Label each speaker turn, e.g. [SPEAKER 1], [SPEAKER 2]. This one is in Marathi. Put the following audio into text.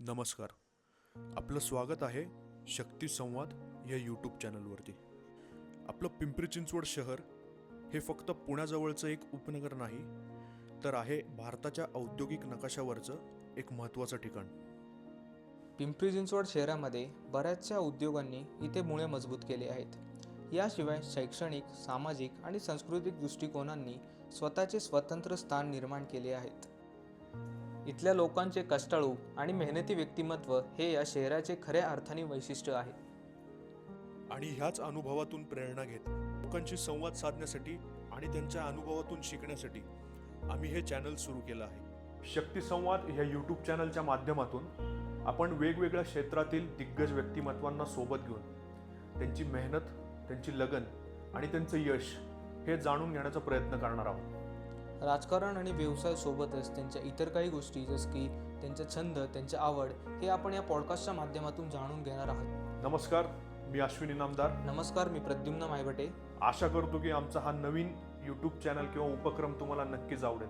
[SPEAKER 1] नमस्कार. आपलं स्वागत आहे शक्ती संवाद या यूट्यूब चॅनलवरती. आपलं पिंपरी चिंचवड शहर हे फक्त पुण्याजवळचं एक उपनगर नाही तर आहे भारताच्या औद्योगिक नकाशावरचं एक महत्त्वाचं ठिकाण.
[SPEAKER 2] पिंपरी चिंचवड शहरामध्ये बऱ्याचशा उद्योगांनी इथे मुळे मजबूत केले आहेत. याशिवाय शैक्षणिक सामाजिक आणि सांस्कृतिक दृष्टिकोनांनी स्वतःचे स्वतंत्र स्थान निर्माण केले आहेत. इथल्या लोकांचे कष्टाळू आणि मेहनती व्यक्तिमत्व हे या शहराचे खऱ्या अर्थाने वैशिष्ट्य आहे.
[SPEAKER 1] आणि ह्याच अनुभवातून प्रेरणा घेत लोकांशी संवाद साधण्यासाठी आणि त्यांच्या अनुभवातून शिकण्यासाठी आम्ही हे चॅनल सुरू केलं आहे. शक्ती संवाद ह्या यूट्यूब चॅनलच्या माध्यमातून आपण वेगवेगळ्या क्षेत्रातील दिग्गज व्यक्तिमत्वांना सोबत घेऊन त्यांची मेहनत त्यांची लगन आणि त्यांचं यश हे जाणून घेण्याचा प्रयत्न करणार आहोत.
[SPEAKER 2] राजकारण आणि व्यवसाय सोबतच त्यांच्या इतर काही गोष्टी जसं की त्यांचा छंद त्यांची आवड हे आपण या पॉडकास्टच्या माध्यमातून जाणून घेणार आहोत.
[SPEAKER 1] नमस्कार मी अश्विनी नामदार.
[SPEAKER 2] नमस्कार मी प्रद्युम्न मायबटे.
[SPEAKER 1] आशा करतो की आमचा हा नवीन यूट्यूब चॅनल किंवा उपक्रम तुम्हाला नक्कीच आवडेल.